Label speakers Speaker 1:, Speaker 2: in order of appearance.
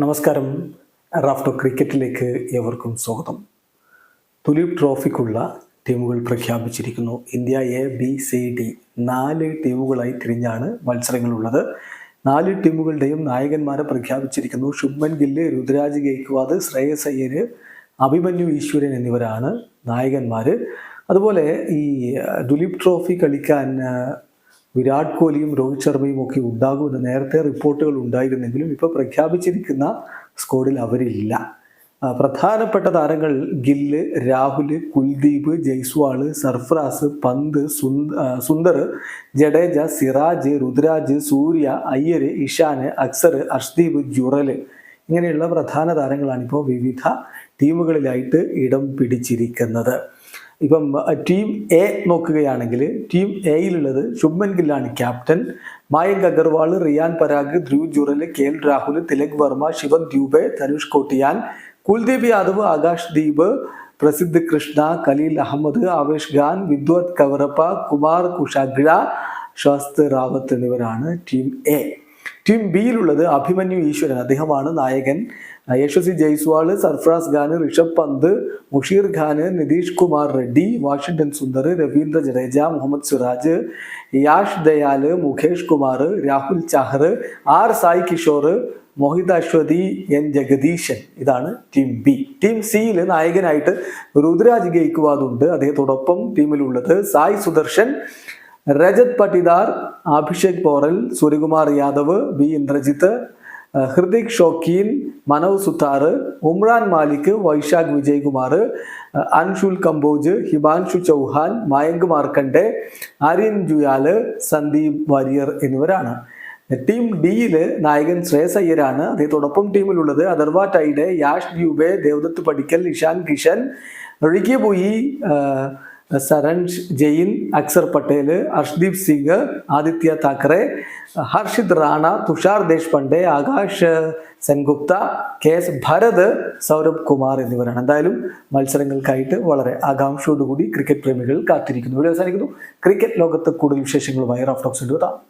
Speaker 1: നമസ്കാരം. റാഫ്റ്റോ ക്രിക്കറ്റിലേക്ക് ഏവർക്കും സ്വാഗതം. തുലീപ് ട്രോഫിക്കുള്ള ടീമുകൾ പ്രഖ്യാപിച്ചിരിക്കുന്നു. India A B C D നാല് ടീമുകളായി തിരിഞ്ഞാണ് മത്സരങ്ങളുള്ളത്. നാല് ടീമുകളുടെയും നായകന്മാരെ പ്രഖ്യാപിച്ചിരിക്കുന്നു. ശുഭ്മൻ ഗില്ല് രുദ്രാജ് ഗെയ്ക്വാദ് ശ്രേയസ് അയ്യര് അഭിമന്യു ഈശ്വരൻ എന്നിവരാണ് നായകന്മാർ അതുപോലെ ഈ ദുലീപ് ട്രോഫി കളിക്കാൻ വിരാട് കോഹ്ലിയും രോഹിത് ശർമ്മയും ഒക്കെ ഉണ്ടാകുമെന്ന് നേരത്തെ റിപ്പോർട്ടുകൾ ഉണ്ടായിരുന്നെങ്കിലും ഇപ്പോൾ പ്രഖ്യാപിച്ചിരിക്കുന്ന സ്ക്വാഡിൽ അവരില്ല. പ്രധാനപ്പെട്ട താരങ്ങൾ ഗില്ല് രാഹുൽ കുൽദീപ് ജയ്സ്വാൾ സർഫ്രാസ് പന്ത് സുന്ദർ ജഡേജ സിറാജ് രുദ്രാജ് സൂര്യ അയ്യര് ഇഷാന് അക്സർ അർഷ്ദീപ് ജുറൽ ഇങ്ങനെയുള്ള പ്രധാന താരങ്ങളാണ് ഇപ്പോൾ വിവിധ ടീമുകളിലായിട്ട് ഇടം പിടിച്ചിരിക്കുന്നത്. ഇപ്പം ടീം എ നോക്കുകയാണെങ്കിൽ ടീം എയിലുള്ളത് Shubman ഗില്ലാണ് captain Mayank Agarwal Riyan Parag Dhruv Jurel K L Rahul Tilak Varma Shivam Dube Tanush Kotian Kuldeep Yadav Akash Deep Prasidh Krishna Khaleel Ahmed Avesh Khan Vidwath Kaverappa Kumar Kushagra Shashwat Rawat എന്നിവരാണ് team A. Team ബിയിലുള്ളത് അഭിമന്യു ഈശ്വരൻ അദ്ദേഹമാണ് നായകൻ. Yashasvi Jaiswal Sarfaraz Khan Rishabh Pant Musheer Khan Nitish Kumar Reddy Washington Sundar Ravindra Jadeja Mohammed Siraj Yash Dayal Mukesh Kumar Rahul Chahar R Sai Kishore Mohit Awasthi N Jagadeesan. ഇതാണ് team B. Team സിയിൽ നായകനായിട്ട് രുദ്രാജ് ഗെയ്ക്വാദ് ഉണ്ട്. അദ്ദേഹത്തോടൊപ്പം ടീമിലുള്ളത് Sai Sudarshan Rajat Patidar Abhishek Porel Suryakumar Yadav B Indrajith Hrithik Shokeen Manav Suthar Umran Malik Vyshak Vijaykumar Anshul Kamboj Himanshu Chauhan Mayank Markande Aryan Juyal Sandeep Warrier എന്നിവരാണ്. Team ഡിയിൽ നായകൻ ശ്രേയസ് അയ്യരാണ്. അദ്ദേഹത്തോടൊപ്പം ടീമിലുള്ളത് അഥർവ ടൈഡെ യാഷ് ഡ്യൂബെ ദേവദത്ത് പടിക്കൽ ഇഷാൻ കിഷൻ റിക്കി ബുയി ആഹ് സരൺജ് ജെയിൻ അക്സർ പട്ടേൽ ഹർഷ്ദീപ് സിംഗ് ആദിത്യ താക്കറെ ഹർഷിത് റാണ തുഷാർ ദേശ്പാണ്ഡെ ആകാശ് സെൻഗുപ്ത കെ എസ് ഭരത് സൗരഭ് കുമാർ എന്നിവരാണ്. എന്തായാലും മത്സരങ്ങൾക്കായിട്ട് വളരെ ആകാംക്ഷയോടുകൂടി ക്രിക്കറ്റ് പ്രേമികൾ കാത്തിരിക്കുന്നു. ഇവിടെ അവസാനിക്കുന്നു. ക്രിക്കറ്റ് ലോകത്ത് കൂടുതൽ വിശേഷങ്ങളുമായി റഫ്ലോക്സ് എത്താം